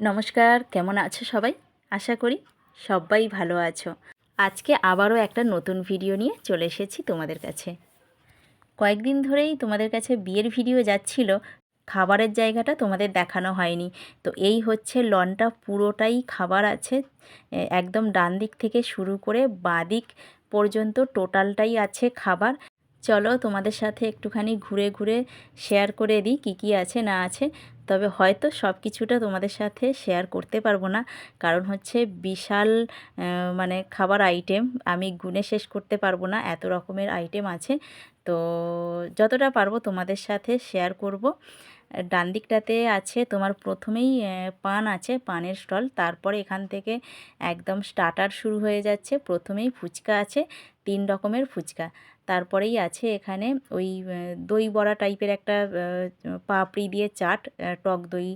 নমস্কার, কেমন আছো সবাই? আশা করি সবাই ভালো আছো। আজকে আবারও একটা নতুন ভিডিও নিয়ে চলে এসেছি তোমাদের কাছে। কয়েকদিন ধরেই তোমাদের কাছে বিয়ের ভিডিও যাচ্ছিল, খাবারের জায়গাটা তোমাদের দেখানো হয়নি। তো এই হচ্ছে লনটা, পুরোটাই খাবার আছে। একদম ডান দিক থেকে শুরু করে বাঁ দিক পর্যন্ত টোটালটাই আছে খাবার। চলো তোমাদের সাথে একটুখানি ঘুরে ঘুরে শেয়ার করে দিই কী কী আছে না আছে। তবে হয়তো সব কিছুটা তোমাদের সাথে শেয়ার করতে পারব না। কারণ হচ্ছে বিশাল মানে খাবার আইটেম আমি গুনে শেষ করতে পারব না, এত রকমের আইটেম আছে। তো যতটা পারব তোমাদের সাথে শেয়ার করব। ডান দিকটাতে আছে তোমার প্রথমেই পান আছে, পানের স্টল। তারপরে এখান থেকে একদম স্টার্টার শুরু হয়ে যাচ্ছে। প্রথমেই ফুচকা আছে, তিন রকমের ফুচকা। তারপরেই আছে এখানে ওই দই বড়া টাইপের একটা পাপড়ি দিয়ে চাট টক দই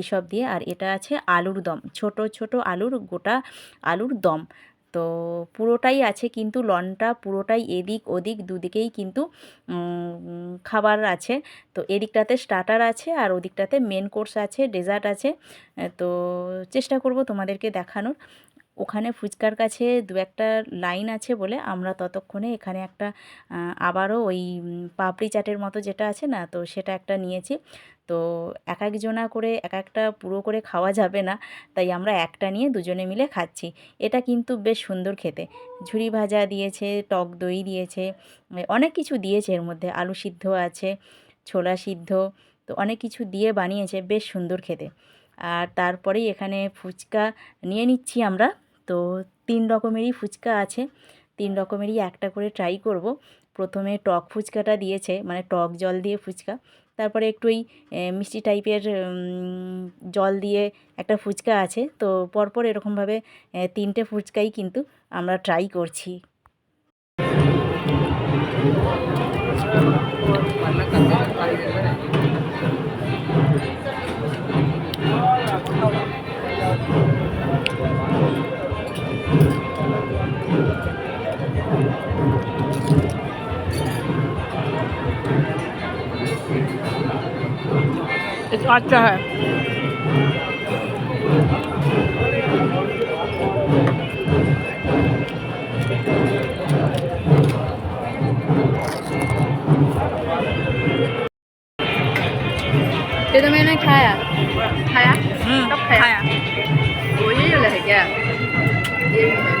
এসব দিয়ে। আর এটা আছে আলুর দম, ছোট ছোট আলুর, গোটা আলুর দম। তো পুরোটাই আছে কিন্তু লনটা পুরোটাই এদিক ওদিক দুদিকেই কিন্তু খাবার আছে। তো এদিকটাতে স্টার্টার আছে আর ওদিকটাতে মেন কোর্স আছে ডেজার্ট আছে। তো চেষ্টা করব তোমাদেরকে দেখানোর। ওখানে ফুচকার কাছে দু একটা লাইন আছে বলে আমরা ততক্ষণে এখানে একটা আবারও ওই পাপড়ি চাটের মতো যেটা আছে না, তো সেটা একটা নিয়েছি। তো এক একজনা করে, এক একটা পুরো করে খাওয়া যাবে না, তাই আমরা একটা নিয়ে দুজনে মিলে খাচ্ছি। এটা কিন্তু বেশ সুন্দর খেতে। ঝুরি ভাজা দিয়েছে, টক দই দিয়েছে অনেক কিছু দিয়েছে এর মধ্যে। আলু সিদ্ধ আছে, ছোলা সিদ্ধ, তো অনেক কিছু দিয়ে বানিয়েছে, বেশ সুন্দর খেতে। আর তারপরেই এখানে ফুচকা নিয়ে নিচ্ছি আমরা। তো তিন রকমেরই ফুচকা আছে। তিন রকমেরই একটা করে ট্রাই করব। প্রথমে টক ফুচকাটা দিয়েছে মানে টক জল দিয়ে ফুচকা। তারপরে একটু ওই মিষ্টি টাইপের জল দিয়ে একটা ফুচকা আছে। তো পরপর এরকমভাবে তিনটে ফুচকাই কিন্তু আমরা ট্রাই করছি। अच्छा है ये तो मैंने खाया खाया हम्म, कब खाया खाया वो यही वाला है क्या ये भी है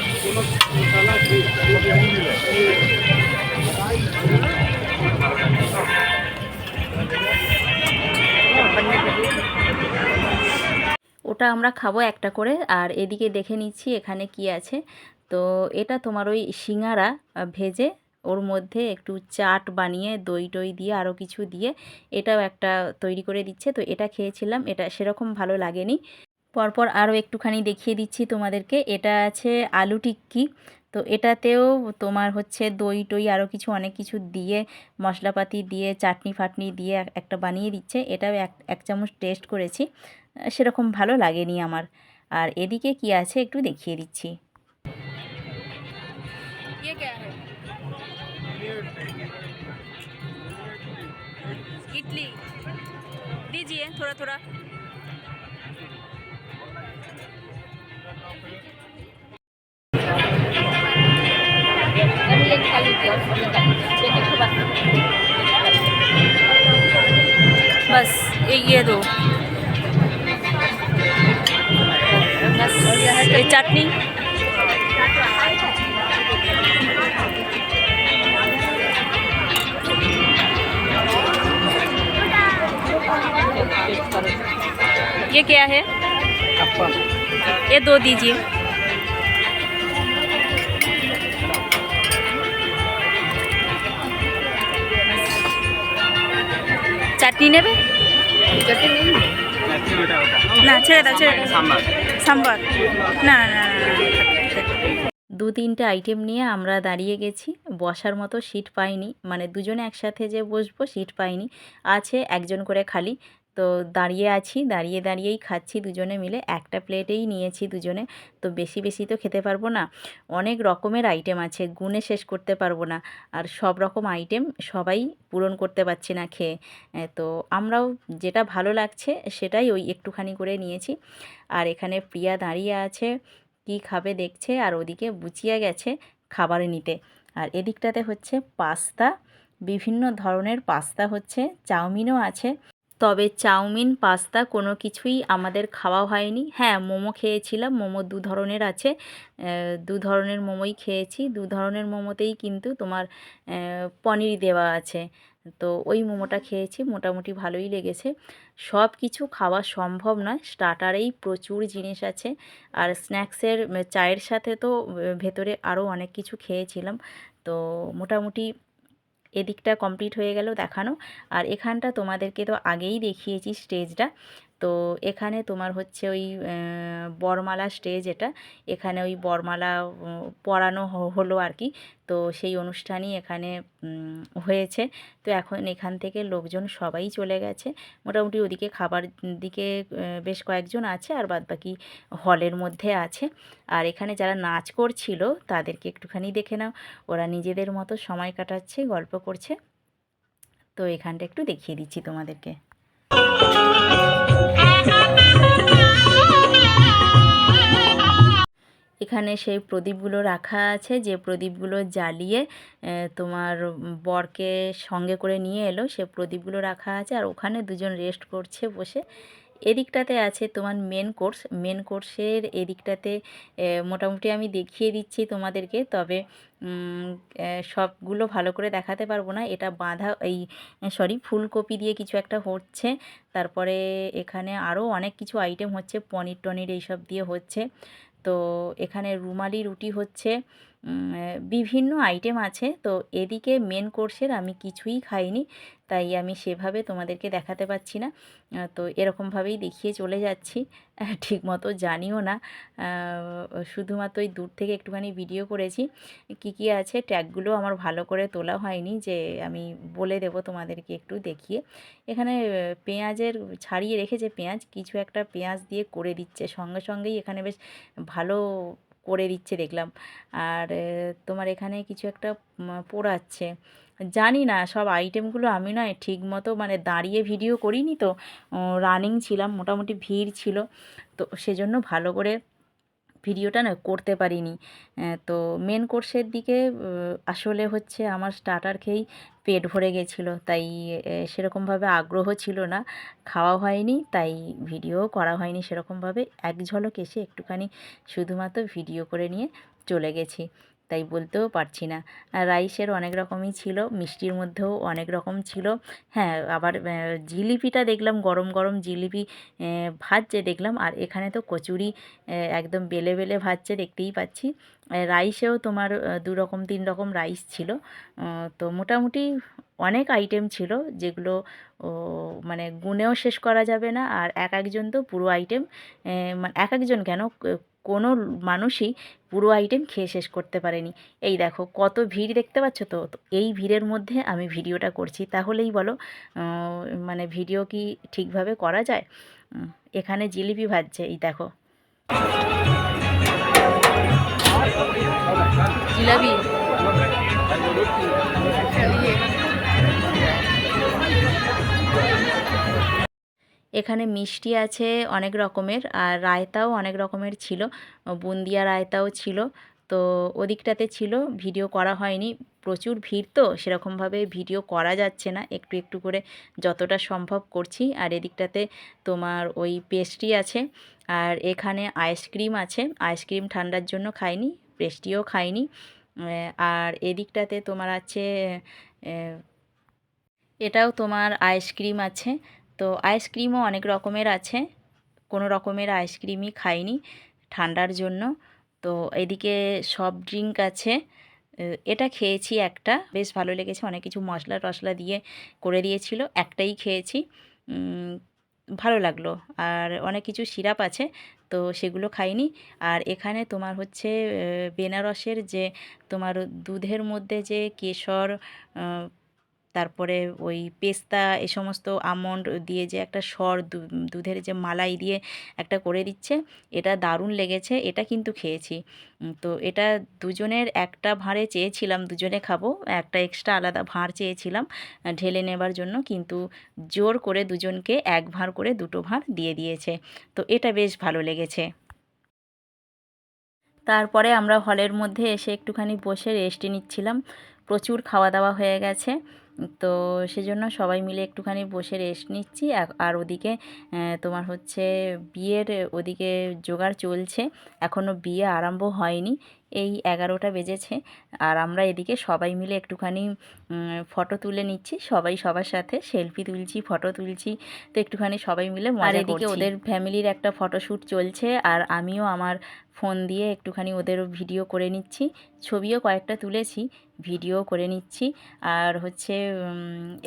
ওটা আমরা খাব একটা করে, আর এদিকে দেখে নিচ্ছি এখানে কি আছে। তো এটা তোমার ওই সিঙ্গারা ভেজে, ওর মধ্যে একটু চাট বানিয়ে, দই টই দিয়ে আরও কিছু দিয়ে, এটাও একটা তৈরি করে দিচ্ছে। তো এটা খেয়েছিলাম, এটা সেরকম ভালো লাগেনি। পরপর আরও একটুখানি দেখিয়ে দিচ্ছি তোমাদেরকে। এটা আছে আলু টিক্কি। তো এটাতেও তোমার হচ্ছে দই টই আরও কিছু, অনেক কিছু দিয়ে, মশলাপাতি দিয়ে, চাটনি ফাটনি দিয়ে একটা বানিয়ে দিচ্ছে। এটাও এক এক চামচ টেস্ট করেছি। সেরকম ভালো লাগেনি আমার। আর এদিকে কি আছে একটু দেখিয়ে দিচ্ছি। ইয়ে ইডলি। দিজিয়ে, থোড়া থোড়া। बस ये ये दो। बस ये चटनी। ये क्या है? ये दो दीजिए। চাটনি নেবে? না, ছেড়ে দাও, ছেড়ে সাম্বার। না না না দু তিনটে আইটেম নিয়ে আমরা দাঁড়িয়ে গেছি। বসার মতো সিট পাইনি। মানে দুজনে একসাথে যে বসবো সিট পাইনি। আছে একজন করে খালি। তো দাঁড়িয়ে আছি, দাঁড়িয়ে দাঁড়িয়েই খাচ্ছি দুজনে মিলে। একটা প্লেটেই নিয়েছি দুজনে, তো বেশি বেশি তো খেতে পারব না। অনেক রকমের আইটেম আছে গুণে শেষ করতে পারব না। আর সব রকম আইটেম সবাই পূরণ করতে পারছি না খেয়ে। তো আমরাও যেটা ভালো লাগছে সেটাই ওই একটুখানি করে নিয়েছি। আর এখানে প্রিয়া দাঁড়িয়ে আছে, কি খাবে দেখছে, আর ওদিকে বুচিয়া গেছে খাবার নিতে। আর এদিকটাতে হচ্ছে পাস্তা, বিভিন্ন ধরনের পাস্তা হচ্ছে, চাউমিনও আছে। তবে চাউমিন, পাস্তা কোনো কিছুই আমাদের খাওয়া হয়নি। হ্যাঁ মোমো খেয়েছিলাম, মোমো দু ধরনের আছে। দু ধরনের মোমোই খেয়েছি। দু ধরনের মোমোতেই কিন্তু তোমার পনির দেওয়া আছে। তো ওই মোমোটা খেয়েছি, মোটামুটি ভালোই লেগেছে। সব কিছু খাওয়া সম্ভব নয়, স্টার্টারেই প্রচুর জিনিস আছে। আর স্ন্যাক্সের, চায়ের সাথে তো ভেতরে আরও অনেক কিছু খেয়েছিলাম। তো মোটামুটি এদিকটা কমপ্লিট হয়ে গেল দেখানো। আর এখানটা তোমাদেরকে তো আগেই দেখিয়েছি স্টেজটা তো এখানে তোমার হচ্ছে ওই বরমালা স্টেজ এটা। এখানে ওই বরমালা পরানো হলো আর কি তো সেই অনুষ্ঠানই এখানে হয়েছে। তো এখন এখান থেকে লোকজন সবাই চলে গেছে। মোটামুটি ওদিকে খাবার দিকে বেশ কয়েকজন আছে আর বাদবাকি হলের মধ্যে আছে। আর এখানে যারা নাচ করছিল, তাদেরকে একটুখানি দেখে নাও। ওরা নিজেদের মতো সময় কাটাচ্ছে, গল্প করছে। তো এখানটা একটু দেখিয়ে দিচ্ছি তোমাদেরকে। এখানে সেই প্রদীপগুলো রাখা আছে, যে প্রদীপগুলো জ্বালিয়ে তোমার বরকে সঙ্গে করে নিয়ে এলো, সে প্রদীপগুলো রাখা আছে আর ওখানে দুজন রেস্ট করছে বসে। এদিকটাতে আছে তোমার মেন কোর্স মেন কোর্সের এদিকটাতে মোটামুটি আমি দেখিয়ে দিচ্ছি তোমাদেরকে, তবে সবগুলো ভালো করে দেখাতে পারব না। এটা বাঁধা, এই সরি ফুলকপি দিয়ে কিছু একটা হচ্ছে, তারপরে এখানে আরও অনেক কিছু আইটেম হচ্ছে পনির টনির এইসব দিয়ে হচ্ছে। তো এখানে রুমালি রুটি হচ্ছে বিভিন্ন আইটেম আছে। তো এদিকে মেন কোর্সের আমি কিছুই খাইনি, তাই আমি সেভাবে তোমাদেরকে দেখাতে পাচ্ছি না। তো এরকমভাবেই দেখিয়ে চলে যাচ্ছি। ঠিক মতো জানিও না। শুধুমাত্র ওই দূর থেকে একটুখানি ভিডিও করেছি। কি কি আছে ট্যাগগুলো আমার ভালো করে তোলা হয়নি, যে আমি বলে দেব তোমাদেরকে একটু দেখিয়ে। এখানে পেঁয়াজের ছাড়িয়ে রেখেছে পেঁয়াজ। কিছু একটা পেঁয়াজ দিয়ে করে দিচ্ছে। সঙ্গে সঙ্গেই এখানে বেশ ভালো করে দিচ্ছে দেখলাম। আর তোমার এখানে কিছু একটা পড়াচ্ছে। জানি না, সব আইটেমগুলো আমি নয় ঠিক মতো মানে দাঁড়িয়ে ভিডিও করিনি তো। রানিং ছিলাম, মোটামুটি ভিড় ছিল। তো সেজন্য ভালো করে ভিডিওটা না করতে পারিনি। তো মেন কোর্সের দিকে আসলে হচ্ছে আমার স্টার্টার খেয়েই পেট ভরে গেছিল। তাই সেরকমভাবে আগ্রহ ছিল না। খাওয়া হয়নি, তাই ভিডিও করা হয়নি সেরকমভাবে। এক ঝলক এসে একটুখানি শুধুমাত্র ভিডিও করে নিয়ে চলে গেছি। তাই বলতেও পারছি না। রাইসের অনেক রকমই ছিল, মিষ্টির মধ্যেও অনেক রকম ছিল। হ্যাঁ আবার জিলিপিটা দেখলাম, গরম গরম জিলিপি ভাজছে দেখলাম। আর এখানে তো কচুরি একদম বেলে বেলে ভাজছে দেখতেই পাচ্ছি। রাইসেও তোমার দু রকম তিন রকম রাইস ছিল। তো মোটামুটি অনেক আইটেম ছিল যেগুলো মানে গুনেও শেষ করা যাবে না। আর এক একজন তো পুরো আইটেম মানে এক একজন কেন? কোনো মানুষই পুরো আইটেম খেয়ে শেষ করতে পারেনি। এই দেখো কত ভিড় দেখতে পাচ্ছ তো? এই ভিড়ের মধ্যে আমি ভিডিওটা করছি। তাহলেই বলো মানে ভিডিও কি ঠিকভাবে করা যায়? এখানে জিলিপি ভাজছে, এই দেখো। জিলাপি? এখানে মিষ্টি আছে অনেক রকমের আর রায়তাও অনেক রকমের ছিল। বুন্দিয়া রায়তাও ছিল। তো ওদিকটাতে ছিল, ভিডিও করা হয়নি। প্রচুর ভিড় তো, সেরকমভাবে ভিডিও করা যাচ্ছে না। একটু একটু করে যতটা সম্ভব করছি। আর এদিকটাতে তোমার ওই পেস্ট্রি আছে আর এখানে আইসক্রিম আছে। আইসক্রিম ঠান্ডার জন্য খাইনি পেস্ট্রিও খাইনি। আর এদিকটাতে তোমার আছে এটাও তোমার আইসক্রিম আছে। তো আইসক্রিমও অনেক রকমের আছে। কোনো রকমের আইসক্রিমই খাইনি ঠান্ডার জন্য। তো এদিকে সব ড্রিঙ্ক আছে। এটা খেয়েছি একটা। বেশ ভালো লেগেছে। অনেক কিছু মশলা টশলা দিয়ে করে দিয়েছিল। একটাই খেয়েছি। ভালো লাগল। আর অনেক কিছু সিরাপ আছে, তো সেগুলো খাইনি। আর এখানে তোমার হচ্ছে বেনারসের যে তোমার দুধের মধ্যে যে কেশর তারপরে ওই পেস্তা, এ সমস্ত আমন্ড দিয়ে যে একটা সর দুধের যে মালাই দিয়ে একটা করে দিচ্ছে, এটা দারুণ লেগেছে, এটা কিন্তু খেয়েছি। তো এটা দুজনের একটা ভাঁড়ে চেয়েছিলাম, দুজনে খাব, একটা এক্সট্রা আলাদা ভাঁড় চেয়েছিলাম ঢেলে নেবার জন্য, কিন্তু জোর করে দুজনকে এক ভাঁড় করে দুটো ভাঁড় দিয়ে দিয়েছে। তো এটা বেশ ভালো লেগেছে। তারপরে আমরা হলের মধ্যে এসে একটুখানি বসে রেস্ট নিচ্ছিলাম। প্রচুর খাওয়া দাওয়া হয়ে গেছে। তো সেজন্য সবাই মিলে একটুখানি বসে রেস্ট নিচ্ছি। আর- ওদিকে তোমার হচ্ছে বিয়ের ওদিকে জোগাড় চলছে। এখনও বিয়ে আরম্ভ হয়নি। এই এগারোটা বেজেছে। আর আমরা এদিকে সবাই মিলে একটুখানি ফটো তুলে নিচ্ছি। সবাই সবার সাথে সেলফি তুলছি ফটো তুলছি। তো একটুখানি সবাই মিলে মজা এদিকে ওদের ফ্যামিলির একটা ফটোশ্যুট চলছে। আর আমিও আমার ফোন দিয়ে একটুখানি ওদের ভিডিও করে নিচ্ছি। ছবিও কয়েকটা তুলেছি ভিডিও করে নিচ্ছি। আর হচ্ছে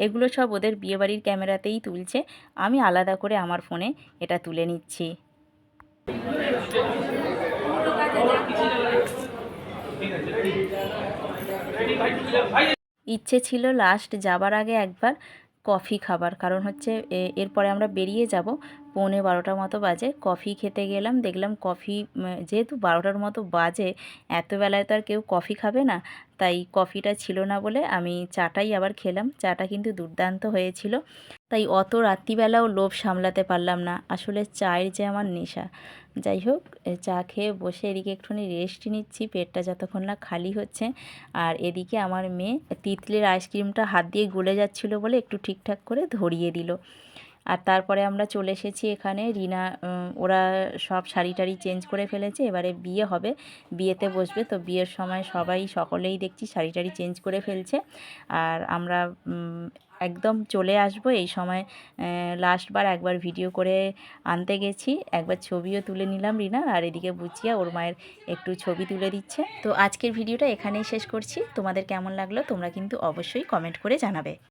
এগুলো সব ওদের বিয়েবাড়ির ক্যামেরাতেই তুলছে। আমি আলাদা করে আমার ফোনে এটা তুলে নিচ্ছি। ইচ্ছে ছিল লাস্ট যাবার আগে একবার কফি খাবার। কারণ হচ্ছে এরপরে আমরা বেরিয়ে যাব। পৌনে বারোটার মতো বাজে। কফি খেতে গেলাম, দেখলাম কফি যেহেতু বারোটার মতো বাজে, এত বেলায় তো আর কেউ কফি খাবে না। তাই কফিটা ছিল না বলে আমি চাটাই আবার খেলাম। চাটা কিন্তু দুর্দান্ত হয়েছিল। তাই অত রাত্রিবেলাও লোভ সামলাতে পারলাম না। আসলে চায়ের যে আমার নেশা। যাই হোক চা খেয়ে বসে এদিকে একটুখানি রেস্ট নিচ্ছি, পেটটা যতক্ষণ না খালি হচ্ছে। আর এদিকে আমার মেয়ে তিতলির আইসক্রিমটা হাত দিয়ে গলে যাচ্ছিল বলে একটু ঠিকঠাক করে ধরিয়ে দিল। আর তারপরে আমরা চলে এসেছি এখানে। রিনা ওরা সব শাড়ি টাড়ি চেঞ্জ করে ফেলেছে। এবারে বিয়ে হবে। বিয়েতে বসবে। তো বিয়ের সময় সবাই, সকলেই দেখছি শাড়ি টাড়ি চেঞ্জ করে ফেলছে। আর আমরা একদম চলে আসব। এই সময় লাস্টবার একবার ভিডিও করে আনতে গেছি। একবার ছবিও তুলে নিলাম রিনা, আর এদিকে বুচিয়া ওর মায়ের একটু ছবি তুলে দিচ্ছে। তো আজকের ভিডিওটা এখানেই শেষ করছি। তোমাদের কেমন লাগল তোমরা কিন্তু অবশ্যই কমেন্ট করে জানাবে।